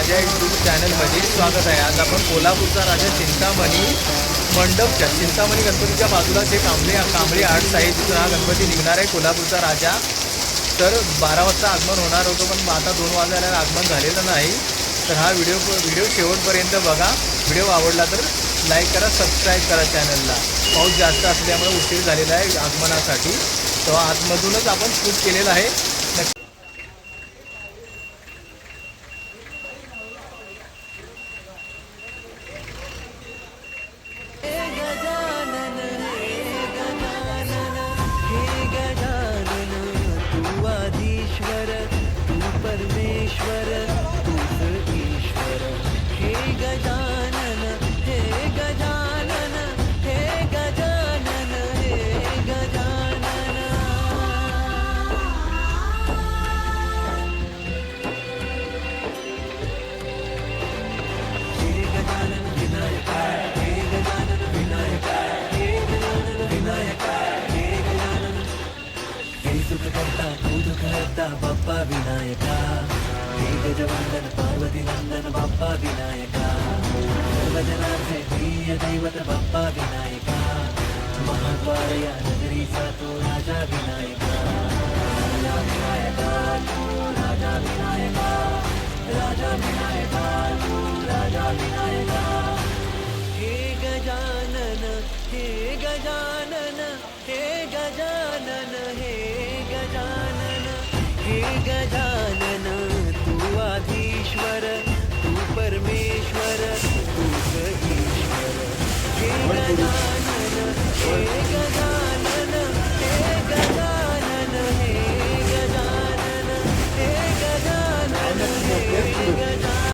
माझ्या यूट्यूब चॅनलमध्ये स्वागत आहे. आज आपण कोल्हापूरचा राजा चिंतामणी मंडपच्या चिंतामणी गणपतीच्या बाजूला जे कांबळे कांबळे आर्ट्स आहे तिथून हा गणपती निघणार आहे कोल्हापूरचा राजा. तर बारा वाजता आगमन होणार होतं पण आता दोन वाजायला आगमन झालेलं नाही. तर हा व्हिडिओ व्हिडिओ शेवटपर्यंत बघा. व्हिडिओ आवडला तर लाईक करा सबस्क्राईब करा चॅनलला पाऊस जास्त असल्यामुळे उशीर झालेला आहे आगमनासाठी. तर आतमधूनच आपण शूट केलेलं आहे. परमेश्वर బాప్పా వినాయక గజవందన పార్వతి నందన బాప్పా వినాయక సర్వజనార్థ ప్రియ దైవత బాప్పా వినాయక మహాద్వారయ నగరీ సాతో రాజా వినాయక రాజా వినాయక రాజా వినాయక రాజా వినాయక రాజా వినాయక हे गजानन हे Oh, my God.